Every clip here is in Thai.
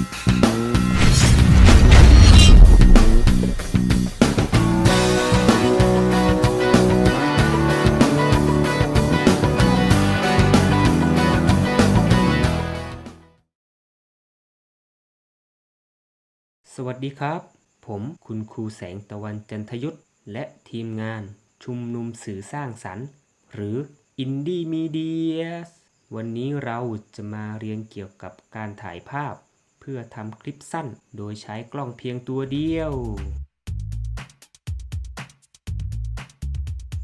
สวัสดีครับ ผมคุณครูแสงตะวันจันทยุทธและทีมงานชุมนุมสื่อสร้างสรรค์ หรืออินดี้มีเดียวันนี้เราจะมาเรียนเกี่ยวกับการถ่ายภาพ เพื่อทำคลิปสั้น โดยใช้กล้องเพียงตัวเดียว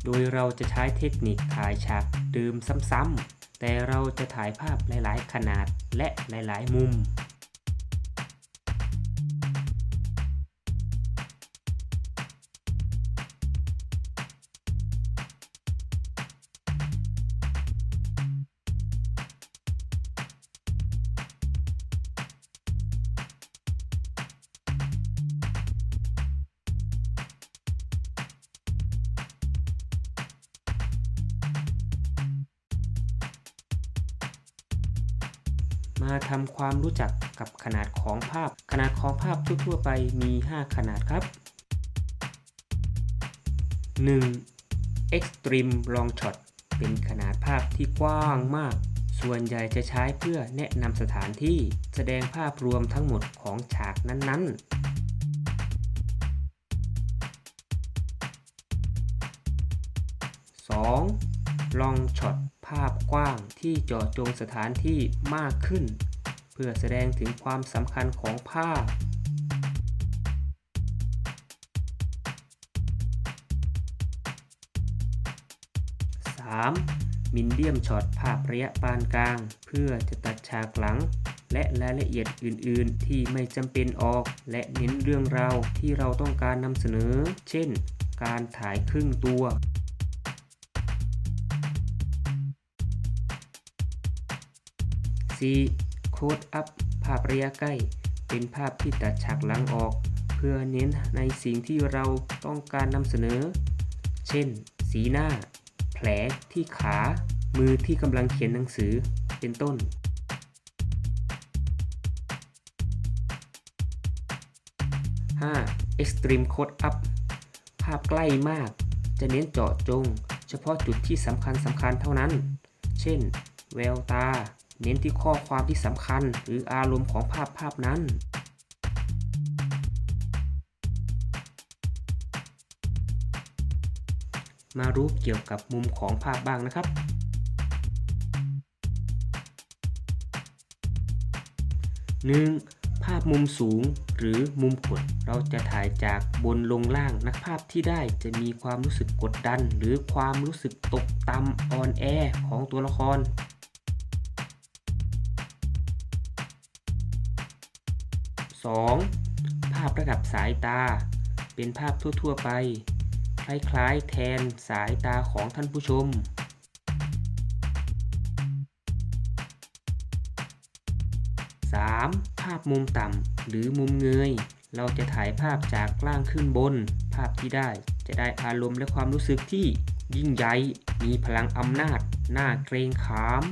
โดยเราจะใช้เทคนิคถ่ายฉากเดิมซ้ำๆแต่เราจะถ่ายภาพหลายๆ ขนาดและหลาย ๆ มุม มาทำความรู้จักกับขนาดของภาพ ขนาดของภาพทั่วๆไปมี 5 ขนาดครับ 1. Extreme Long Shot เป็นขนาดภาพที่กว้างมาก ส่วนใหญ่จะใช้เพื่อแนะนำสถานที่แสดงภาพรวมทั้งหมดของฉากนั้นๆ 2. ลองช็อตภาพกว้างที่เจาะจงสถานที่มากขึ้น เพื่อแสดงถึงความสำคัญของภาพ 3. มินเดียมช็อตภาพระยะปานกลาง เพื่อจะตัดฉากหลัง และรายละเอียดอื่น ๆ ที่ไม่จำเป็นออก และเน้นเรื่องราวที่เราต้องการนำเสนอ เช่น การถ่ายครึ่งตัว 4. โคดอัพภาพระยะใกล้ เป็นภาพที่ตัดฉากหลังออก เพื่อเน้นในสิ่งที่เราต้องการนำเสนอ เช่น สีหน้า แผลที่ขา มือที่กำลังเขียนหนังสือ เป็นต้น 5. Extreme Close Up ภาพใกล้มาก จะเน้นเจาะจง เฉพาะจุดที่สำคัญสำคัญเท่านั้น เช่น แววตา เน้นที่ข้อความที่สำคัญหรืออารมณ์ของภาพภาพนั้น มารู้เกี่ยวกับมุมของภาพบ้างนะครับ 1. ภาพมุมสูงหรือมุมกด เราจะถ่ายจากบนลงล่างนักภาพที่ได้จะมีความรู้สึกกดดัน หรือความรู้สึกตกต่ำอ่อนแอของตัวละคร 2. ภาพระดับสายตา เป็นภาพทั่ว ๆ ไป คล้ายๆ แทนสายตาของท่านผู้ชม 3. ภาพมุมต่ำหรือมุมเงย เราจะถ่ายภาพจากล่างขึ้นบน ภาพที่ได้จะได้อารมณ์และความรู้สึกที่ยิ่งใหญ่ มีพลังอำนาจน่าเกรงขาม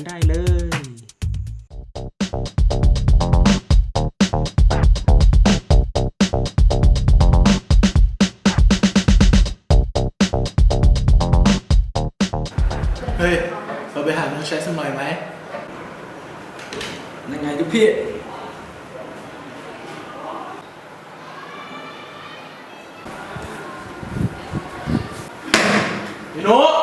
กันได้เลยเฮ้ย เราไปหาเงินใช้สักหน่อยไหม ยังไงลูกพี่ พี่หนูอยาก